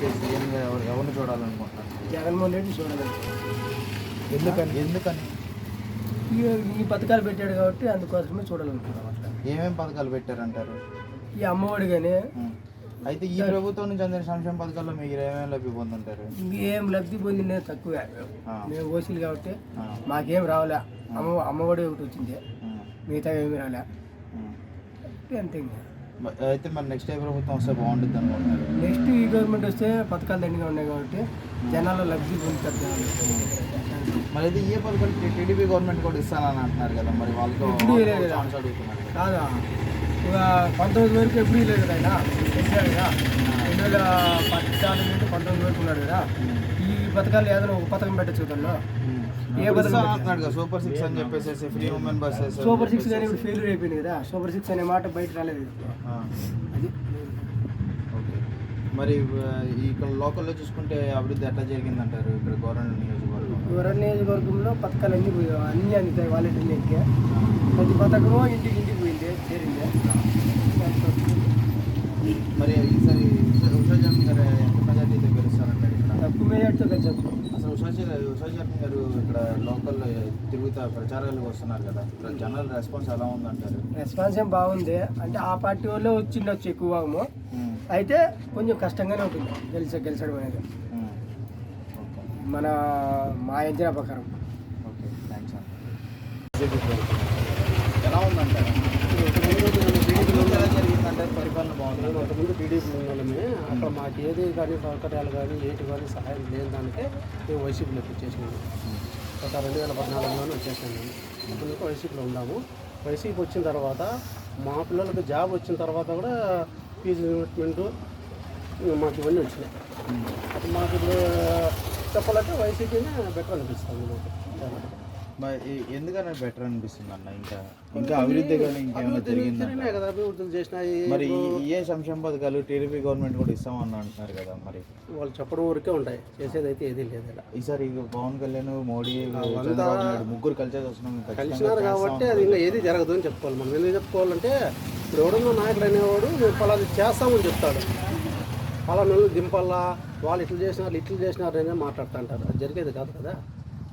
Next సీఎంగా ఎవరు ఎవరిని చూడాలనుకుంటున్నారు? జగన్మోహన్ రెడ్డి చూడాలి. ఎందుకని? ఎందుకని? ఈ పథకాలు పెట్టాడు కాబట్టి అందుకోసమే చూడాలనుకున్నాం అట్లా. ఏమేం పథకాలు పెట్టారంటారు? ఈ అమ్మఒడి కానీ. అయితే ఈ ప్రభుత్వం నుంచి అందిన సంక్షేమ పథకాల్లో మీరు ఏమేమి లబ్ధి పొందుంటారు? ఏం లబ్ధి పొందిందే తక్కువే. మేము ఓసీలు కాబట్టి. మాకేం రావాలా? అమ్మ అమ్మఒడి ఒకటి వచ్చింది. మిగతా ఏమి రాలే. అంతే ఇంకా. అయితే మరి నెక్స్ట్ ఏ ప్రభుత్వం వస్తే బాగుంటుంది అనుకుంటున్నారు? నెక్స్ట్ ఈ గవర్నమెంట్ వస్తే పథకాలు దండిగా ఉన్నాయి కాబట్టి జనాల లబ్ధి పొందుతారు. మరి అయితే ఏ పథకాలు టీ- టీడీపీ గవర్నమెంట్ కూడా ఇస్తానని అంటున్నారు కదా మరి వాళ్ళతో కదా. పంతొమ్మిది వరకు ఎప్పుడు లేదు కదా ఆయన. రెండు వేల పద్నాలుగు నుండి పంతొమ్మిది వరకు ఉన్నాడు కదా. పథకాలు ఏదైనా ఒక పథకం పెట్టచ్చు కదా ఏ పథకం సూపర్ సిక్స్ అని చెప్పేసి free women buses super six కానీ ఇప్పుడు ఫెయిల్యూర్ అయిపోయింది కదా సూపర్ సిక్స్ అనే మాట బయట రాలేదు. అది. ఓకే. మరి ఇక్కడ లోకల్లో చూసుకుంటే అభివృద్ధి ఎట్లా జరిగిందంటారు ఇక్కడ గవర్నమెంట్ నియోజకవర్గం వివరణ నియోజకవర్గంలో పథకాలు అన్ని పోయి- అన్ని అందుతాయి వాలంటీర్లకి ప్రతి పథకము ఇంటికి ఇంటికి పోయింది చేరింది. మరి ఈసారి ఉషా ఉషా జగన్ గారు ఎంత మెజార్టీతో గెలుస్తారంటారు ఇక్కడ తక్కువ మేజార్టీతో కలిసి అసలు జగన్ గారు ఇక్కడ లోకల్లో తిరుగుతా ప్రచారాలకు వస్తున్నారు కదా. ఇక్కడ జనాల రెస్పాన్స్ ఎలా ఉందంటారు? రెస్పాన్స్ ఏం బాగుంది. అంటే ఆ పార్టీ వాళ్ళు వచ్చిండొచ్చు ఎక్కువ భాగము అయితే కొంచెం కష్టంగానే ఉంటుంది గెలిచ గెలిచడం అనేది. మన మా అంచనా ప్రకారం. ఓకే. థ్యాంక్స్ అండి ఎలా ఉందంటారు ఎలా జరిగిందంటారు పరిపాలన బాగుంది అంతకుముందు టీడీపీ వాళ్ళమే అక్కడ మాకు ఏది కానీ సౌకర్యాలు కానీ ఏటి కానీ సహాయం లేని దానికే మేము వైసీపీలోకి వచ్చేసినాము. గత రెండు వేల పద్నాలుగులోనే వచ్చేసాను నేను నుంచి వైసీపీలో ఉన్నాము. వైసీపీ వచ్చిన తర్వాత మా పిల్లలకు జాబ్ వచ్చిన తర్వాత కూడా ఫీజు ఇన్వెస్ట్మెంట్ మాకు ఇవన్నీ వచ్చినాయి. అప్పుడు మాకు ఇప్పుడు చెప్పాలంటే వైసీపీనే బెటర్ అనిపిస్తుంది మాకు. చాలా. మరి ఎ- ఎందుకని బెటర్ అనిపిస్తుంది అన్న? ఇంకా ఇంకా అభివృద్ధి కానీ ఇంకేమైనా జరిగిందా? మరి ఏ సంక్షేమ పథకాలు టీడీపీ గవర్నమెంట్ కూడా ఇస్తామని అంటున్నారు కదా మరి. వాళ్ళు చెప్పడం వరకే ఉంటాయి. చేసేది అయితే ఏది లేదు ఈసారి పవన్ కళ్యాణ్ మోడీ ముగ్గురు కలిసే వస్తున్నాం. కలిసినారు కాబట్టి అది ఇంకా ఏది జరగదు అని చెప్పుకోవాలి. మనం ఎందుకు చెప్పుకోవాలంటే ఇప్పుడు ఎవడన్నా నాయకుడు అనేవాడు మేము పలాది చేస్తామని చెప్తాడు. పలానా దింపల్లా వాళ్ళు ఇట్లా చేసినారు ఇట్లా చేసినారు అనేది మాట్లాడుతూ అంటారు అది జరిగేది కాదు కదా.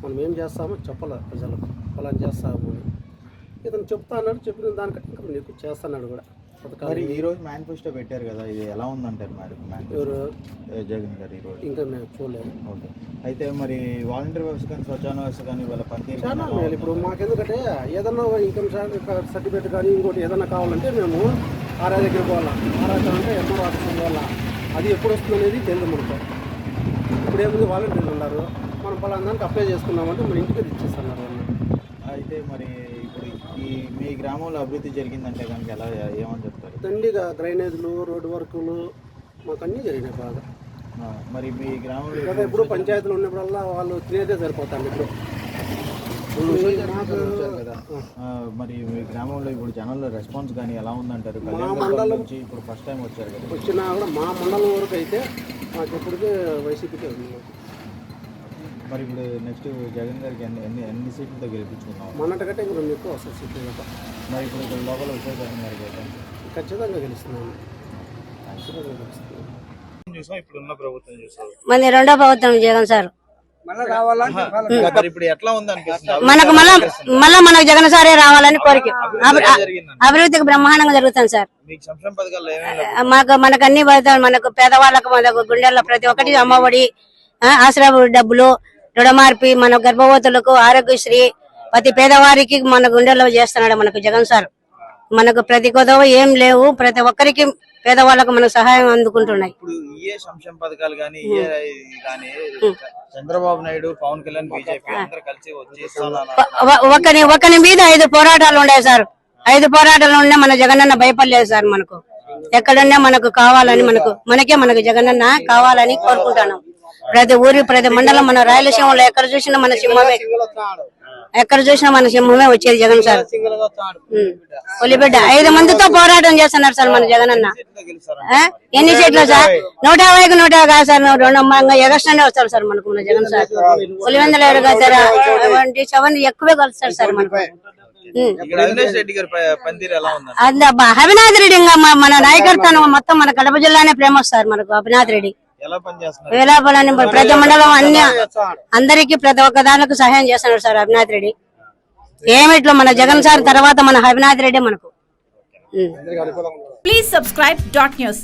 మనం ఏం చేస్తామో చెప్పాలి ప్రజలకు. పలానా చేస్తాము అని. ఇతను చెప్తా అన్నాడు చెప్పిన దానికంటే ఇంకా నీకు చేస్తున్నాడు కూడా. మరి ఈ రోజు మేనిఫెస్టో పెట్టారు కదా ఇది ఎలా ఉందంటారు మేనిఫెస్టో ఎవరు? జగన్ గారు ఈ రోజు? ఇంకా మేము చూడలేదు. ఓకే. అయితే మరి వాలంటీర్ వ్యవస్థ కానీ స్వచ్ఛాన వ్యవస్థ కానీ వాళ్ళ కానీ చాలా మేలు ఇప్పుడు మాకెందుకంటే ఏదన్నా ఇన్కమ్ సర్టిఫికేట్ కానీ ఇంకోటి ఏదన్నా కావాలంటే మేము ఆర్ఆ దగ్గర పోవాలా. ఆర్ఆ అంటే ఎంఆర్ ఆఫీస్ పోవాలా. అది ఎప్పుడు వస్తుంది అనేది తెలియదు మనకు. ఇప్పుడు ఏముంది? వాలంటీర్లు ఉన్నారు. మనం పలానా దానికి అప్లై చేసుకున్నామంటే మన ఇంటికి ఇచ్చేస్తున్నారు వాళ్ళు. అయితే మరి ఇప్పుడు ఈ మీ గ్రామంలో అభివృద్ధి జరిగిందంటే కనుక ఎలా ఏమని చెప్తారు? దండిగా డ్రైనేజీలు రోడ్డు వర్కులు మాకు అన్నీ జరిగినాయి బాగా. మరి మీ గ్రామంలో కదా ఎప్పుడు పంచాయతీలు ఉన్నప్పుడల్లా వాళ్ళు తినేదే సరిపోతాను ఇప్పుడు. మరి మీ గ్రామంలో ఇప్పుడు జనాల రెస్పాన్స్ కానీ ఎలా ఉందంటారు? కళ్యాణ్ మండలం- నుంచి ఇప్పుడు ఫస్ట్ టైం వచ్చారు కదా. వచ్చినా కూడా మా మండలం వరకు అయితే మాకు ఎప్పటికీ వైసీపీకే ఉంది. మరి ఇప్పుడు నెక్స్ట్ జగన్ గారికి ఎన్ని ఎన్ని ఎన్ని సీట్లతో గెలిపించుకున్నాం మొన్నటికంటే ఇంకా రెండు ఎక్కువ వస్తుంది సీట్లు మరి ఇప్పుడు ఇక్కడ లోపల వచ్చే జగన్ గారికి అయితే ఖచ్చితంగా గెలుస్తున్నాను ఖచ్చితంగా గెలుస్తున్నాను చూసాం ఇప్పుడు ఉన్న ప్రభుత్వం చూసాం మళ్ళీ రెండో ప్రభుత్వం జగన్ సార్. మరి ఇప్పుడు ఎట్లా ఉంది అనిపిస్తుంది మనకు మళ్ళా మళ్ళా మనకు జగన్ సారే రావాలని కోరిక. అభి- అభివృద్ధికి బ్రహ్మాండంగా జరుగుతుంది సార్. మీకు మనకు అన్ని మనకు పేదవాళ్ళకు మనకు గుండెల్లో ప్రతి ఒక్కటి అమ్మఒడి ఆ, ఆసరా డబ్బులు రుణమార్పి మన గర్భవతులకు ఆరోగ్యశ్రీ ప్రతి పేదవారికి మన గుండెల్లో చేస్తున్నాడు మనకు జగన్ సార్. మనకు ప్రతి కొదవ ఏం లేవు ప్రతి ఒక్కరికి పేదవాళ్ళకు మనకు సహాయం అందుకుంటున్నాయి. ఇప్పుడు ఏ సంక్షేమ పథకాలు కానీ ఏ కానీ చంద్రబాబు నాయుడు పవన్ కళ్యాణ్ బీజేపీ అందరూ కలిసి వచ్చి ఇస్తానన్నారు. ఒక- ఒకని ఒకని మీద ఐదు పోరాటాలు ఉన్నాయి సార్. ఐదు పోరాటాలు ఉన్నా మన జగనన్న భయపడలేదు సార్ మనకు. ఎక్కడున్నా మనకు కావాలని మనకు మనకే మనకు జగనన్న కావాలని కోరుకుంటాను. ప్రతి ఊరి ప్రతి మండలం మన రాయలసీమలో ఎక్కడ చూసినా మన సింహమే. ఎక్కడ చూసినా మన సింహమే వచ్చేది జగన్ సార్. ఉం. పులిబిడ్డ ఐదు మందితో పోరాటం చేస్తున్నారు సార్ మన జగనన్న అన్న. ఎన్ని సీట్లు సార్? నూట యాభైకి నూట యాభై కాదు సార్. రెండు ఎగస్ట్రానే వస్తారు సార్ మనకు మన జగన్ సార్. పులివెందులు ఎవరు కాదు సెవెన్ ఎక్కువే కలుస్తారు సార్ మనకు. అదే రెడ్డి అబ్బా, అవినాథ్ రెడ్డి ఇంకా మన నాయకత్వం మొత్తం మన కడప జిల్లానే ప్రేమ సార్ మనకు అవినాథ్ రెడ్డి. ఎలా ప్రతి మండలం అన్ని అందరికి ప్రతి ఒక్క దానికి సహాయం చేస్తున్నాడు సార్ అవినాథ్ రెడ్డి. ఏమిట్లో మన జగన్ సార్ తర్వాత మన అవినాథ్ రెడ్డి మనకు. Please subscribe dot news.